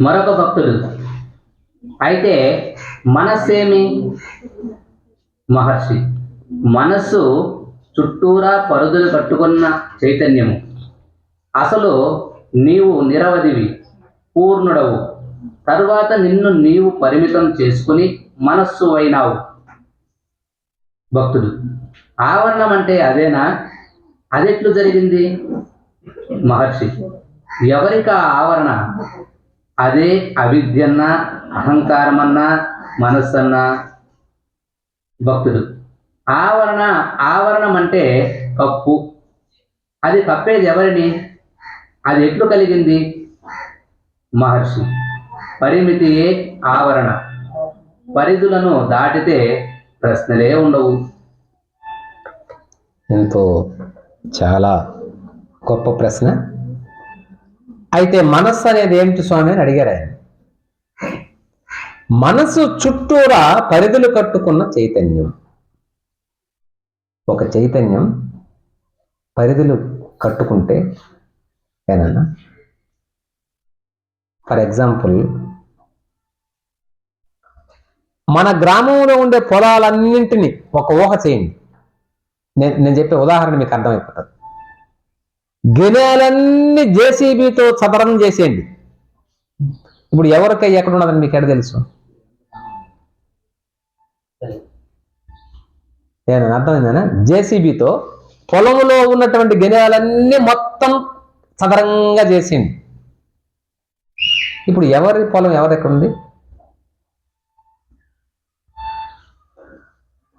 మరొక భక్తుడు. అయితే మనస్సేమి? మహర్షి. మనస్సు చుట్టూరా పరుదులు కట్టుకున్న చైతన్యము. అసలు నీవు నిరవధివి పూర్ణుడవు. తరువాత నిన్ను నీవు పరిమితం చేసుకుని మనస్సు అయినావు. భక్తుడు. ఆవరణం అంటే అదేనా? అదెట్లు జరిగింది? మహర్షి. ఎవరికి ఆ ఆవరణ? అదే అవిద్యన్నా అహంకారమన్నా మనస్సన్నా భక్తుడు. ఆవరణ ఆవరణం అంటే కప్పు. అది కప్పేది ఎవరిని? అది ఎట్లు కలిగింది? మహర్షి. పరిమితియే ఆవరణ. పరిధులను దాటితే ప్రశ్నలే ఉండవు. ఎంతో చాలా గొప్ప ప్రశ్న. అయితే మనస్సు అనేది ఏమిటి స్వామి అని అడిగారు ఆయన. మనసు చుట్టూరా పరిధులు కట్టుకున్న చైతన్యం. ఒక చైతన్యం పరిధులు కట్టుకుంటే ఏనన్నా ఫర్ ఎగ్జాంపుల్ మన గ్రామంలో ఉండే పొలాలన్నింటినీ ఒక ఊహ చేయండి. నేను నేను చెప్పే ఉదాహరణ మీకు అర్థమైపోతుంది. గినాలన్నీ జేసీబీతో చదరం చేసేయండి. ఇప్పుడు ఎవరికై ఎక్కడ ఉన్నదని మీకు ఎక్కడ తెలుసు? నేను అర్థమైందేనా? జేసీబీతో పొలంలో ఉన్నటువంటి గినాలన్నీ మొత్తం చదరంగా చేసేయండి. ఇప్పుడు ఎవరి పొలం ఎవరు ఎక్కడ ఉంది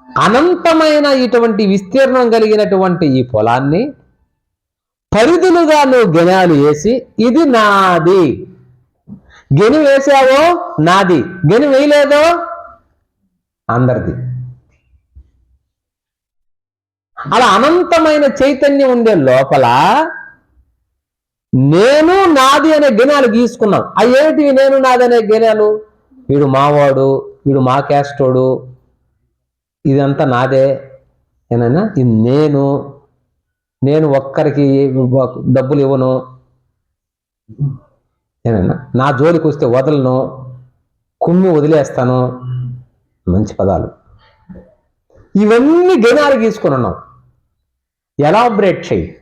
అనంతమైన ఇటువంటి విస్తీర్ణం కలిగినటువంటి ఈ పొలాన్ని పరిధులుగా నువ్వు గెనాలు వేసి ఇది నాది. గెని వేసావో? నాది. గెని వేయలేదో? అందరిది. అలా అనంతమైన చైతన్యం ఉండే లోపల నేను నాది అనే గినాలు గీసుకున్నాం. అవి ఏమిటివి నేను నాది అనే గినాలు? వీడు మావాడు వీడు మా క్యాస్టోడు ఇదంతా నాదే. ఏనైనా ఇది నేను. నేను ఒక్కరికి డబ్బులు ఇవ్వను. ఏనన్నా నా జోలికి వస్తే వదలను. కుమ్మి వదిలేస్తాను. మంచి పదాలు. ఇవన్నీ గణాలు గీసుకుని ఉన్నాం ఎలాబరేట్ చెయ్యి.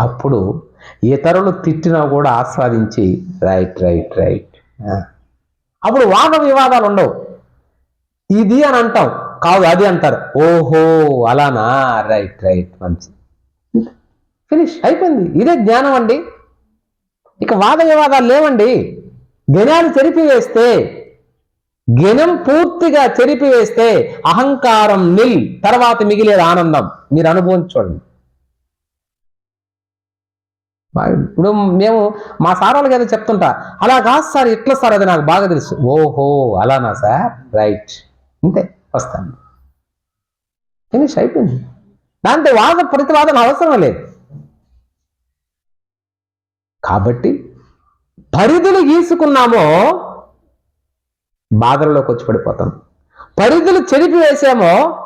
అప్పుడు ఇతరులు తిట్టినా కూడా ఆస్వాదించి రైట్ రైట్ రైట్. అప్పుడు వాద వివాదాలు ఉండవు. ఇది అని అంటాం. కాదు అది అంటారు. ఓహో అలానా? రైట్ రైట్ మంచిది. ఫినిష్ అయిపోయింది. ఇదే జ్ఞానం అండి. ఇక వాద వివాదాలు లేవండి. గణాలు చెరిపివేస్తే గణం పూర్తిగా చెరిపివేస్తే అహంకారం నిల్ తర్వాత మిగిలేది ఆనందం. మీరు అనుభవం చూడండి. ఇప్పుడు మేము మా సార్ వాళ్ళకి ఏదో చెప్తుంటా అలా కాదు సార్ ఇట్లా సార్ అది నాకు బాగా తెలుసు. ఓహో అలానా సార్? రైట్. అంతే వస్తాను. ఫినిష్ అయిపోయింది. దాంతో వాద ప్రతివాదన అవసరం లేదు. కాబట్టి పరిధులు గీసుకున్నామో బాధలలోకి వచ్చి పడిపోతాం. పరిధులు చెరిపి వేసామో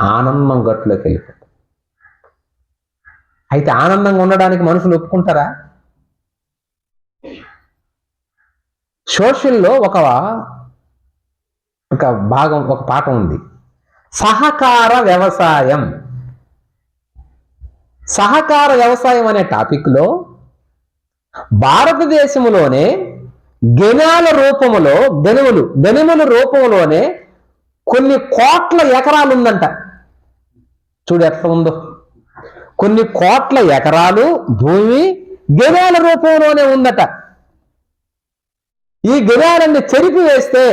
ఆనందం గట్టులోకి వెళ్ళిపోతాం. అయితే ఆనందంగా ఉండడానికి మనుషులు ఒప్పుకుంటారా? సోషల్లో ఒక ఒక భాగం ఒక పాఠం ఉంది. సహకార వ్యవసాయం. సహకార వ్యవసాయం అనే టాపిక్లో భారతదేశంలోనే గెనాల రూపములో గనుములు గనుముల రూపంలోనే కొన్ని కోట్ల ఎకరాలు ఉందంట చూడు ఎట్లా ఉందో. కొన్ని కోట్ల ఎకరాలు భూమి గెనాల రూపంలోనే ఉందట. ఈ గెనాలన్నీ చెరిపి వేస్తే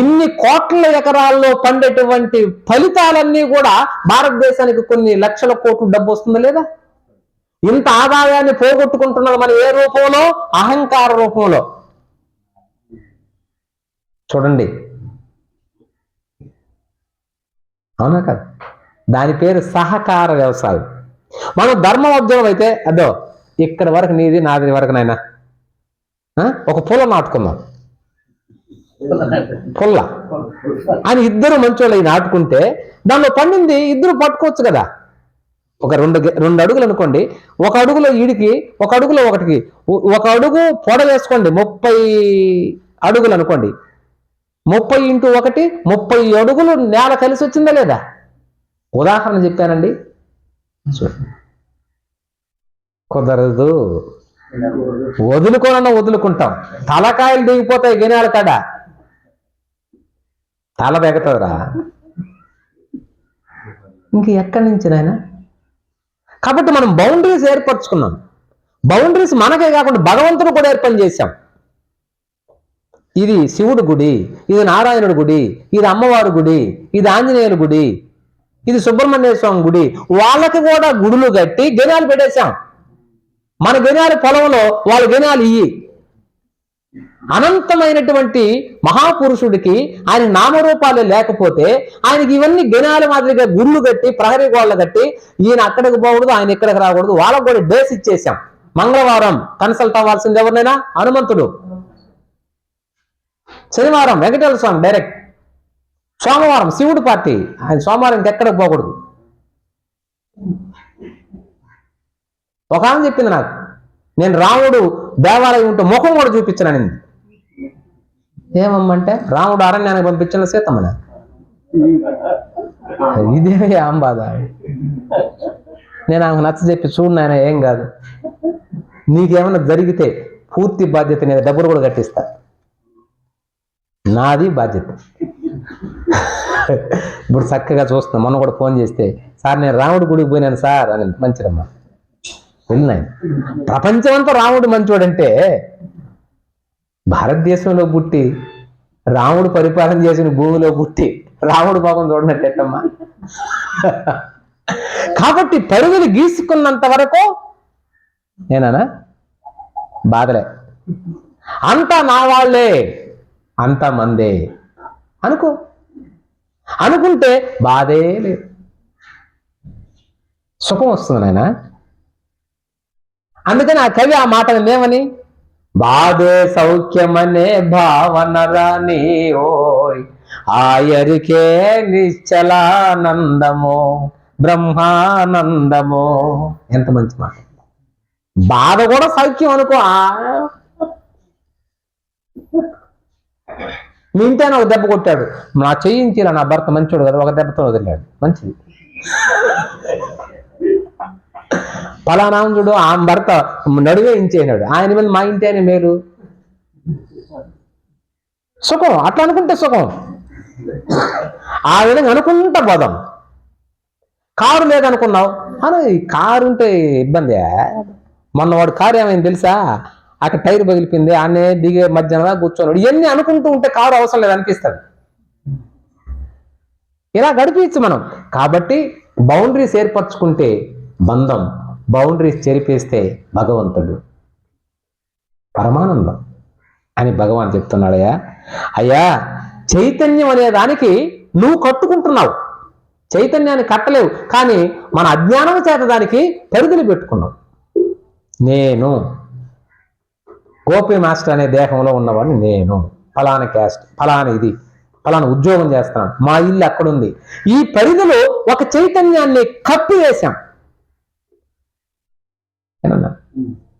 ఇన్ని కోట్ల ఎకరాల్లో పండేటువంటి ఫలితాలన్నీ కూడా భారతదేశానికి కొన్ని లక్షల కోట్లు డబ్బు వస్తుందా లేదా? ఇంత ఆదాయాన్ని పోగొట్టుకుంటున్నది మనం ఏ రూపంలో? అహంకార రూపంలో. చూడండి. అవునా కదా? దాని పేరు సహకార వ్యవసాయం. మనం ధర్మ ఉద్యోగం అయితే అదో ఇక్కడ వరకు నీది నాది వరకు నాయన. ఒక పుల్ల నాటుకుందాం. పుల్ల. అని ఇద్దరు మంచోళ్ళు అయి నాటుకుంటే దానిలో పండింది ఇద్దరు పట్టుకోవచ్చు కదా. ఒక రెండు రెండు అడుగులు అనుకోండి ఒక అడుగులో ఈడికి ఒక అడుగులో ఒకటికి ఒక అడుగు పొడలేసుకోండి ముప్పై అడుగులు అనుకోండి. ముప్పై ఇంటూ ఒకటి ముప్పై అడుగులు నేల కలిసి వచ్చిందా లేదా? ఉదాహరణ చెప్పానండి. కుదరదు. వదులుకోనన్నా వదులుకుంటాం. తలకాయలు దిగిపోతాయి గినాల కాడ. తల బెగతదిరా ఇంక ఎక్కడి నుంచి నాయనా? కాబట్టి మనం బౌండరీస్ ఏర్పరచుకున్నాం. బౌండరీస్ మనకే కాకుండా భగవంతుడు కూడా ఏర్పని చేశాం. ఇది శివుడు గుడి ఇది నారాయణుడి గుడి ఇది అమ్మవారి గుడి ఇది ఆంజనేయుల గుడి ఇది సుబ్రహ్మణ్య స్వామి గుడి. వాళ్ళకి కూడా గుడులు కట్టి గెనాలు పెట్టేశాం. మన గెనాలు పొలంలో వాళ్ళ గెనాలు ఇయ్యి. అనంతమైనటువంటి మహాపురుషుడికి ఆయన నామరూపాలు లేకపోతే ఆయనకి ఇవన్నీ గెనాల మాదిరిగా గుళ్ళు కట్టి ప్రహరీ గోళ్ళ కట్టి ఈయన అక్కడికి పోకూడదు ఆయన ఇక్కడికి రాకూడదు. వాళ్ళకు కూడా డేస్ ఇచ్చేసాం మంగళవారం కన్సల్ట్ అవ్వాల్సింది ఎవరినైనా? హనుమంతుడు. శనివారం వెంకటేశ్వర స్వామి డైరెక్ట్. సోమవారం శివుడు పార్టీ. ఆయన సోమవారం ఎక్కడికి పోకూడదు. ఒక ఆమె చెప్పింది నాకు. నేను రాముడు దేవాలయం ఉంటే ముఖం కూడా చూపించాను ఏమమ్మంటే రాముడు అరణ్యానికి పంపించిన సీతమ్మన. ఇదే ఆం బాధ నేను ఆమెకు నచ్చ చెప్పి చూడు నాయన ఏం కాదు. నీకేమైనా జరిగితే పూర్తి బాధ్యత నేను డబ్బులు కూడా కట్టిస్తా. నాది బాధ్యత. ఇప్పుడు చక్కగా చూస్తున్నా మొన్న కూడా ఫోన్ చేస్తే సార్ నేను రాముడి గుడికి పోయినాను సార్ అని మంచిదమ్మా. వెళ్ళినాయి ప్రపంచమంతా రాముడు మంచోడంటే భారతదేశంలో పుట్టి రాముడు పరిపాలన చేసిన భూమిలో పుట్టి రాముడు పాపం చూడనట్టు కాబట్టి పరుగులు గీసుకున్నంత వరకు నేనా బాధలే. అంతా నా వాళ్ళే అంతా మందే. అనుకో. అనుకుంటే బాధే లేదు. సుఖం వస్తుంది నాయనా. అందుకని ఆ కవి ఆ మాటలు ఏమని? బాధే సౌఖ్యమనే భావన రాని ఓయ్. ఆయరికే నిశ్చలానందము బ్రహ్మానందము. ఎంత మంచి మాట. బాధ కూడా సౌఖ్యం అనుకో. ఆ. ఒక దెబ్బ కొట్టాడు. నా చేయించిలా నా భర్త మంచోడు కదా ఒక దెబ్బతో వదిలాడు. మంచిది. ఫలానా చూడు ఆమె భర్త నడువే ఇంచేనాడు ఆయన మీద మా ఇంటి ఆయన మేలు? సుఖం. అట్లా అనుకుంటే సుఖం. ఆ విధంగా అనుకుంటా పోదాం కారు లేదనుకున్నావు? అని కారు ఉంటే ఇబ్బంది. మొన్న వాడు కారు ఏమైంది తెలుసా? అక్కడ టైర్ పగిలిపోయింది ఆనే దిగే మధ్యాహ్నం కూర్చోన్నాడు ఇవన్నీ అనుకుంటూ ఉంటే కారు అవసరం లేదు అనిపిస్తుంది. ఇలా గడిపించు మనం. కాబట్టి బౌండరీస్ ఏర్పరచుకుంటే బంధం. బౌండరీస్ చెరిపేస్తే భగవంతుడు. పరమానందం అని భగవాన్ చెప్తున్నాడయ్యా. అయ్యా చైతన్యం అనే దానికి నువ్వు కట్టుకుంటున్నావు. చైతన్యాన్ని కట్టలేవు. కానీ మన అజ్ఞానం చేత దానికి పరిధిని పెట్టుకున్నావు. నేను గోపి మాస్టర్ అనే దేహంలో ఉన్నవాడిని నేను. ఫలానా క్యాస్ట్ ఫలానా ఇది ఫలానా ఉద్యోగం చేస్తున్నాను. మా ఇల్లు అక్కడుంది. ఈ పరిధిలో ఒక చైతన్యాన్ని కప్పివేశాం. ఏనన్నా?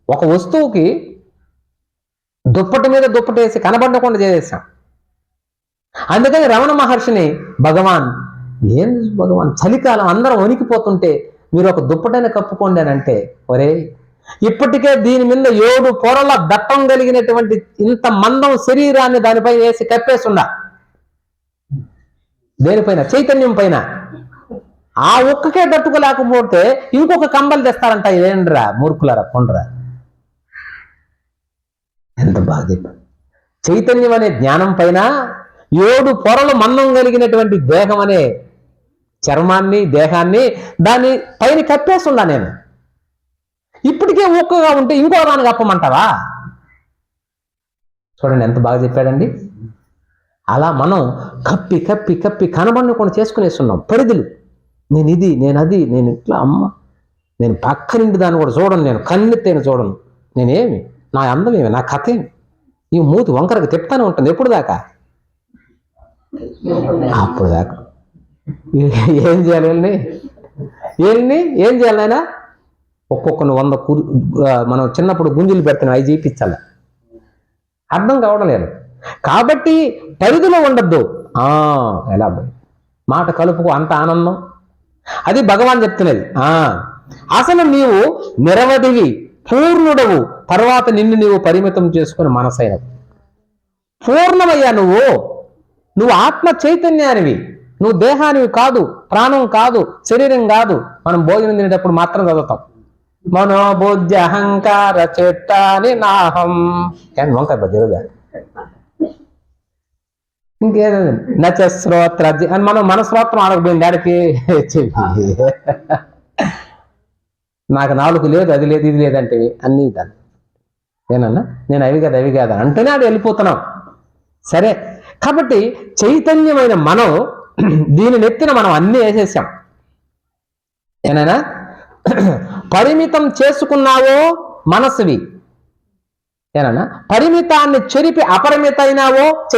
ఒక వస్తువుకి దుప్పటి మీద దుప్పటి వేసి కనబడకుండా చేసేసాం. అందుకని రమణ మహర్షిని భగవాన్ ఏం భగవాన్? చలికాలం అందరం వణికిపోతుంటే మీరు ఒక దుప్పటైన కప్పుకోండి అని అంటే ఒరే ఇప్పటికే దీని మీద ఏడు పొరల దట్టం కలిగినటువంటి ఇంత మందం శరీరాన్ని దానిపై వేసి కప్పేసుండా దేనిపైన? చైతన్యం పైన. ఆ ఒక్కకే తట్టుకోలేకపోతే ఇంకొక కంబలు తెస్తారంట ఏండ్రా? మూర్ఖులరా కొండ్రా ఎంత బాగా చైతన్యం అనే జ్ఞానం పైన ఏడు పొరలు మన్నం కలిగినటువంటి దేహం అనే చర్మాన్ని దేహాన్ని దాన్ని పైన కప్పేస్తుండా నేను. ఇప్పటికే ఒక్కగా ఉంటే ఇంకో దాన్ని కప్పమంటావా? చూడండి ఎంత బాగా చెప్పాడండి. అలా మనం కప్పి కప్పి కప్పి కనబడకుండా చేసుకునేస్తున్నాం పరిధులు. నేను ఇది నేను అది నేను ఇట్లా అమ్మ? నేను పక్కనింటి దాన్ని కూడా చూడను నేను కన్నెత్తేను చూడను. నేనేమి? నా అందం ఏమి నా కథ ఏమి ఈ మూతి వంకరకు తిప్పుతానే ఉంటుంది ఎప్పుడు దాకా? అప్పుడు దాకా. ఏ- ఏం చేయాలి వీళ్ళని? ఏంటి ఏం చేయాలి నాయన? ఒక్కొక్కరు వంద కూరు మనం చిన్నప్పుడు గుంజులు పెడుతున్నాం అవి చేయించాలి అర్థం కావడం లేదు. కాబట్టి పరిధిలో ఉండద్దు. ఎలా మాట కలుపుకో అంత ఆనందం. అది భగవాన్ చెప్తున్నది. ఆ. అసలు నీవు నిరవధివి పూర్ణుడవు. తర్వాత నిన్ను నీవు పరిమితం చేసుకుని మనసైనవు. పూర్ణమయ్యా నువ్వు. నువ్వు ఆత్మ చైతన్యానివి. నువ్వు దేహానివి కాదు ప్రాణం కాదు శరీరం కాదు. మనం భోజనం తినేటప్పుడు మాత్రం చదువుతాం. మనోబుద్ధి అహంకార చెట్టాని నాహం. ఏం వంకాయ బజ్జీలుగా ఇంకేదో నచ శ్రోత్ర అని మనం మన శ్రోత్రం ఆడకపోయింది చెప్పి నాకు నాలుగు లేదు అది లేదు ఇది లేదంటే అన్నీ దాన్ని. ఏనన్నా? నేను అవి కాదు అవి కాదు అంటేనే అది వెళ్ళిపోతున్నాం. సరే. కాబట్టి చైతన్యమైన మనం దీని నెత్తిన మనం అన్నీ వేసేసాం. ఏనానా పరిమితం చేసుకున్నావో మనసువి ఏనన్నా? పరిమితాన్ని చెరిపి అపరిమిత అయినావో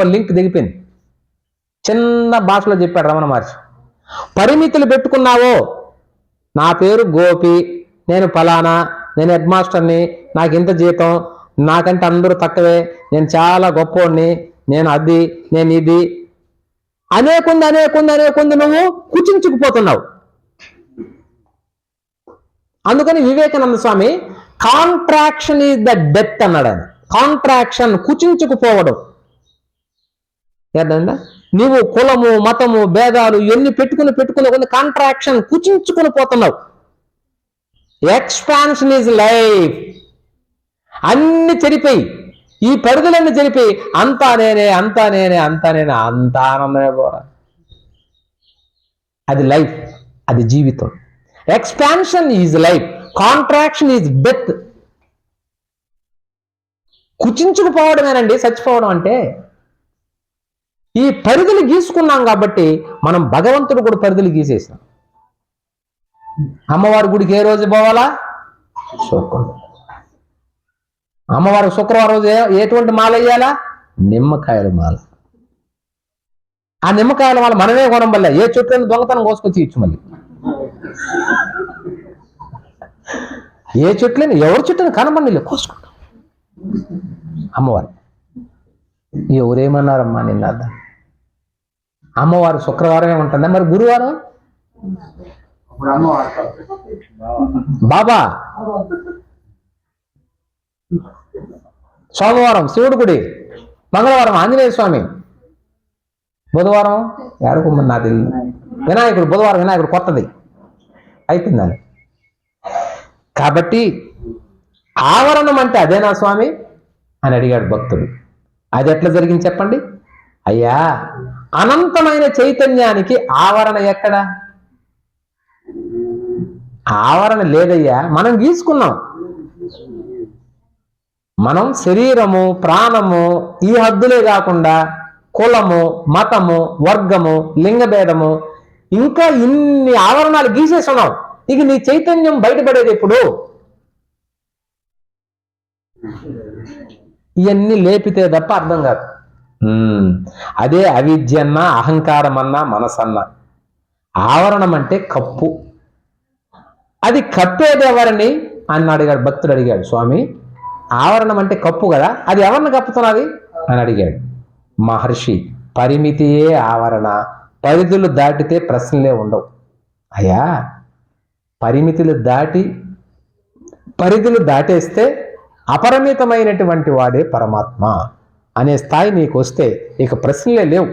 ఓ లింక్ దిగిపోయింది. చిన్న భాషలో చెప్పాడు రమణ మహర్షి. పరిమితులు పెట్టుకున్నావో? నా పేరు గోపి నేను ఫలానా నేను హెడ్ మాస్టర్ని నాకు ఇంత జీతం నాకంటే అందరూ తక్కువే నేను చాలా గొప్పవాడిని నేను అది నేను ఇది. అనేకుంది అనేకుంది అనేకుంది నువ్వు కుచించుకుపోతున్నావు. అందుకని Vivekananda Swami contraction is the death అన్నాడు ఆయన కాంట్రాక్షన్ కుచించుకుపోవడం. ఏదండి నీవు కులము మతము భేదాలు ఎన్ని పెట్టుకుని పెట్టుకుని కొన్ని కాంట్రాక్షన్ కుచించుకుని పోతున్నావు. ఎక్స్పాన్షన్ ఈజ్ లైఫ్ అన్ని చెరిపోయి. ఈ పరిధులన్నీ చెరిపోయి. అంతా నేనే అంతా నేనే అంతా నేనే అంత ఆనందమే పోరా. అది లైఫ్ అది జీవితం. Expansion is life contraction is death కుచించుకుపోవడమేనండి చచ్చిపోవడం అంటే. ఈ పరిధులు గీసుకున్నాం కాబట్టి మనం భగవంతుడు కూడా పరిధులు గీసేసాం. అమ్మవారి గుడికి ఏ రోజు పోవాలా? శుక్రవారం. అమ్మవారి శుక్రవారం రోజు ఎటువంటి మాల వేయాలా? నిమ్మకాయల మాల. ఆ నిమ్మకాయల మాల మనమే కొనం వల్ల ఏ చెట్లను దొంగతనం కోసుకొచ్చి ఇచ్చు మళ్ళీ. ఏ చెట్లని ఎవరి చెట్టుని కనబడి కోసుకుంటాం. అమ్మవారు. ఎవరేమన్నారమ్మా నిన్న అర్థం అమ్మవారు శుక్రవారమే ఉంటుందా? మరి గురువారం? బాబా. సోమవారం శివుడు గుడి. మంగళవారం ఆంజనేయ స్వామి. బుధవారం ఏడకుమ్మని నాకు తెలియదు. వినాయకుడు బుధవారం వినాయకుడు కొత్తది. అయిపోయిందని కాబట్టి ఆవరణం అంటే అదేనా స్వామి? అని అడిగాడు భక్తుడు. అది ఎట్లా జరిగింది చెప్పండి? అయ్యా అనంతమైన చైతన్యానికి ఆవరణ ఎక్కడా? ఆవరణ లేదయ్యా మనం గీసుకున్నాం. మనం శరీరము ప్రాణము ఈ హద్దులే కాకుండా కులము మతము వర్గము లింగభేదము ఇంకా ఇన్ని ఆవరణాలు గీసేస్తున్నాం ఇక నీ చైతన్యం బయటపడేది ఎప్పుడు? ఇవన్నీ లేపితే తప్ప అర్థం కాదు. అదే అవిద్య అన్నా అహంకారం అన్నా మనసన్న. ఆవరణం అంటే కప్పు. అది కప్పేది ఎవరిని? అని అడిగాడు భక్తుడు అడిగాడు స్వామి. ఆవరణం అంటే కప్పు కదా అది ఎవరిని కప్పుతున్నది? అని అడిగాడు. మహర్షి పరిమితియే ఆవరణ. పరిధులు దాటితే ప్రశ్నలే ఉండవు. అయ్యా పరిమితులు దాటి పరిధులు దాటేస్తే అపరిమితమైనటువంటి వాడే పరమాత్మ అనే స్థాయి నీకు వస్తే ఇక ప్రశ్నలే లేవు.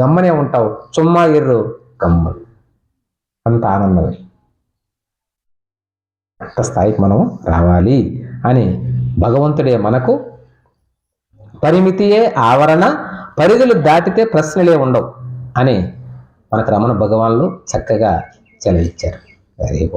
గమ్మనే ఉంటావు. చుమ్మా ఎర్రు గమ్మ అంత ఆనందమే. అంత స్థాయికి మనం రావాలి అని భగవంతుడే మనకు పరిమితియే ఆవరణ పరిధులు దాటితే ప్రశ్నలే ఉండవు అని మనకు రమణ భగవాన్లు చక్కగా చెలవిచ్చారు వెరీ గుడ్